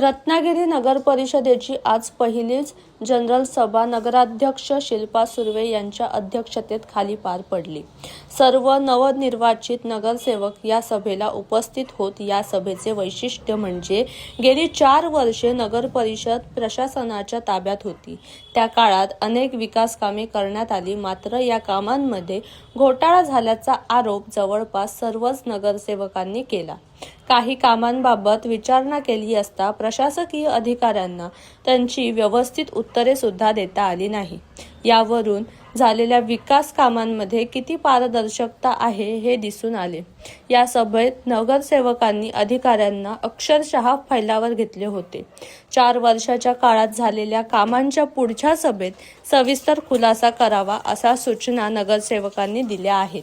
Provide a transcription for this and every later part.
रत्नागिरी नगर परिषदेची आज पहिलीच जनरल सभा नगराध्यक्ष शिल्पा सुर्वे यांच्या अध्यक्षतेत खाली पार पडली. सर्व नवनिर्वाचित नगरसेवक या सभेला उपस्थित होत या सभेचे वैशिष्ट्य म्हणजे गेली चार वर्षे नगर परिषद प्रशासनाच्या ताब्यात होती. त्या काळात अनेक विकास कामे करण्यात आली मात्र या कामांमध्ये घोटाळा झाल्याचा आरोप जवळपास सर्वच नगरसेवकांनी केला. काही कामांबाबत विचारणा केली असता प्रशासकीय अधिकाऱ्यांना त्यांची व्यवस्थित उत्तरे सुद्धा देता आली नाही. यावरून झालेल्या विकास कामांमध्ये किती पारदर्शकता आहे हे दिसून आले. या सभेत नगरसेवकांनी अधिकाऱ्यांना अक्षरशः फैलावर घेतले होते. चार वर्षाच्या काळात झालेल्या कामांच्या पुढच्या सभेत सविस्तर खुलासा करावा अशा सूचना नगरसेवकांनी दिल्या आहेत.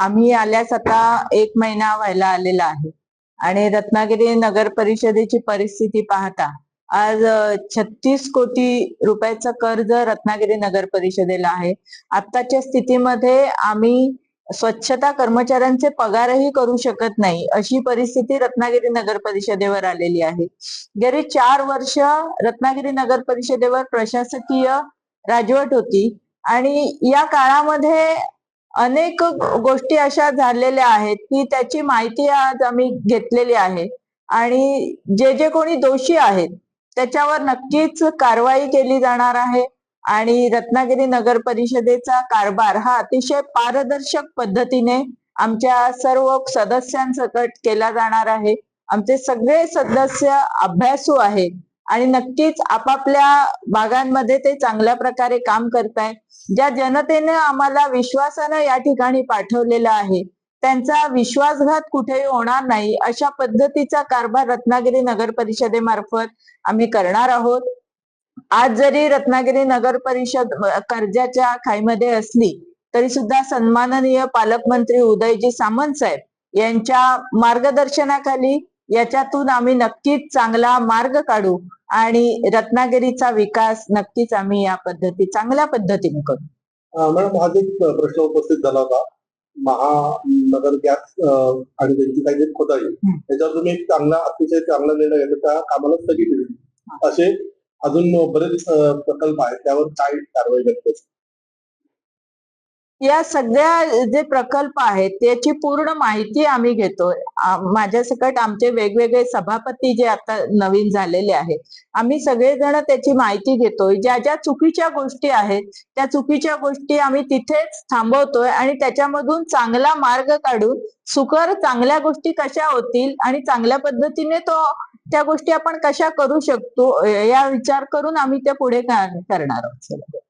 आम्ही आल्यास आता एक महिना व्हायला आलेला आहे. आणि रत्नागिरी नगर परिषदेची परिस्थिती पाहता आज छत्तीस कोटी रुपयाचं कर्ज रत्नागिरी नगर परिषदेला आहे. आत्ताच्या स्थितीमध्ये आम्ही स्वच्छता कर्मचाऱ्यांचे पगारही करू शकत नाही अशी परिस्थिती रत्नागिरी नगर परिषदेवर आलेली आहे. गेली चार वर्ष रत्नागिरी नगर परिषदेवर प्रशासकीय राजवट होती. आणि या काळामध्ये अनेक गोष्टी अशा झालेल्या आहेत की त्याची माहिती आज आम्ही घेतलेली आहे. आणि जे जे कोणी दोषी आहेत त्याच्यावर नक्कीच कारवाई केली जाणार आहे. आणि रत्नागिरी नगर परिषदेचा कारभार हा अतिशय पारदर्शक पद्धतीने आमच्या सर्व सदस्यांसकट केला जाणार आहे. आमचे सगळे सदस्य अभ्यासू आहेत. आणि नक्कीच आपापल्या भागांमध्ये ते चांगल्या प्रकारे काम करतायत ज्या जनतेने आम्हाला विश्वासानं या ठिकाणी पाठवलेलं आहे त्यांचा विश्वासघात कुठेही होणार नाही. अशा पद्धतीचा कारभार रत्नागिरी नगर परिषदेमार्फत आम्ही करणार आहोत. आज जरी रत्नागिरी नगर परिषद कर्जाच्या खाईमध्ये असली तरी सुद्धा सन्माननीय पालकमंत्री उदयजी सामंत साहेब यांच्या मार्गदर्शनाखाली याच्यातून आम्ही नक्कीच चांगला मार्ग काढू आणि रत्नागिरीचा विकास नक्कीच आम्ही या पद्धती चांगल्या पद्धतीने करू. मॅडम आज एक प्रश्न उपस्थित झाला होता. महानगर गॅस आणि त्यांची काही खोदाई हं. त्याच्यावर तुम्ही एक चांगला अतिशय चांगला निर्णय घेतला. त्या कामाला स्थगिती दिली. असे अजून बरेच प्रकल्प आहेत. त्यावर काय कारवाई करते. या सगळ्या जे प्रकल्प आहेत त्याची पूर्ण माहिती आम्ही घेतोय माझ्यासकट आमचे वेगवेगळे सभापती जे आता नवीन झालेले आहेत आम्ही सगळेजण त्याची माहिती घेतोय ज्या ज्या चुकीच्या गोष्टी आहेत त्या चुकीच्या गोष्टी आम्ही तिथेच थांबवतोय आणि त्याच्यामधून चांगला मार्ग काढून सुकर चांगल्या गोष्टी कशा होतील आणि चांगल्या पद्धतीने तो त्या गोष्टी आपण कशा करू शकतो या विचार करून आम्ही त्या पुढे करणार आहोत.